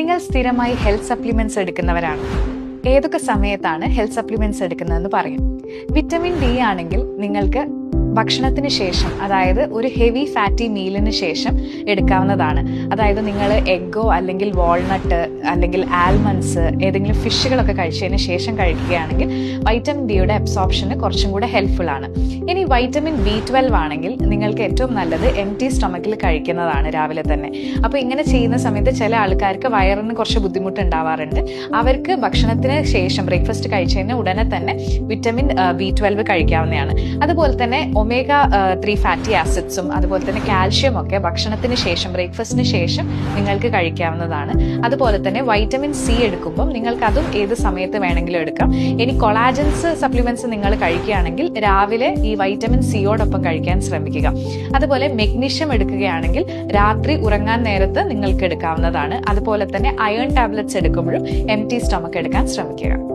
നിങ്ങൾ സ്ഥിരമായി health supplements എടുക്കുന്നവരാണ്. ഏതൊക്കെ സമയത്താണ് ഹെൽത്ത് സപ്ലിമെന്റ്സ് എടുക്കുന്നതെന്ന് പറയും. വിറ്റമിൻ ഡി ആണെങ്കിൽ നിങ്ങൾക്ക് ഭക്ഷണത്തിന് ശേഷം അതായത് ഒരു ഹെവി ഫാറ്റി മീലിന് ശേഷം എടുക്കാവുന്നതാണ്. അതായത് നിങ്ങൾ എഗ്ഗോ അല്ലെങ്കിൽ വാൾനട്ട് അല്ലെങ്കിൽ ആൽമണ്ട്സ് ഏതെങ്കിലും ഫിഷുകളൊക്കെ കഴിച്ചതിന് ശേഷം കഴിക്കുകയാണെങ്കിൽ വൈറ്റമിൻ ഡിയുടെ അബ്സോപ്ഷന് കുറച്ചും കൂടെ ഹെൽപ്ഫുൾ ആണ്. ഇനി വൈറ്റമിൻ ബി ട്വൽവ് ആണെങ്കിൽ നിങ്ങൾക്ക് ഏറ്റവും നല്ലത് എം ടി സ്റ്റൊമക്കിൽ കഴിക്കുന്നതാണ് രാവിലെ തന്നെ. അപ്പോൾ ഇങ്ങനെ ചെയ്യുന്ന സമയത്ത് ചില ആൾക്കാർക്ക് വയറിന് കുറച്ച് ബുദ്ധിമുട്ട് ഉണ്ടാവാറുണ്ട് അവർക്ക് ഭക്ഷണത്തിന് ശേഷം ബ്രേക്ക്ഫാസ്റ്റ് കഴിച്ചതിന് ഉടനെ തന്നെ വിറ്റമിൻ ബി ട്വൽവ് കഴിക്കാവുന്നതാണ്. അതുപോലെ തന്നെ ഒമേഗ ത്രീ ഫാറ്റി ആസിഡ്സും അതുപോലെ തന്നെ കാൽഷ്യം ഒക്കെ ഭക്ഷണത്തിന് ശേഷം ബ്രേക്ക്ഫാസ്റ്റിന് ശേഷം നിങ്ങൾക്ക് കഴിക്കാവുന്നതാണ്. അതുപോലെ തന്നെ വൈറ്റമിൻ സി എടുക്കുമ്പോൾ നിങ്ങൾക്ക് അതും ഏത് സമയത്ത് വേണമെങ്കിലും എടുക്കാം. ഇനി കൊളാജൻസ് സപ്ലിമെന്റ്സ് നിങ്ങൾ കഴിക്കുകയാണെങ്കിൽ രാവിലെ ഈ വൈറ്റമിൻ സിയോടൊപ്പം കഴിക്കാൻ ശ്രമിക്കുക. അതുപോലെ മെഗ്നീഷ്യം എടുക്കുകയാണെങ്കിൽ രാത്രി ഉറങ്ങാൻ നേരത്ത് നിങ്ങൾക്ക് എടുക്കാവുന്നതാണ്. അതുപോലെ തന്നെ അയൺ ടാബ്ലറ്റ്സ് എടുക്കുമ്പോഴും എം ടി സ്റ്റൊമക്ക് എടുക്കാൻ ശ്രമിക്കുക.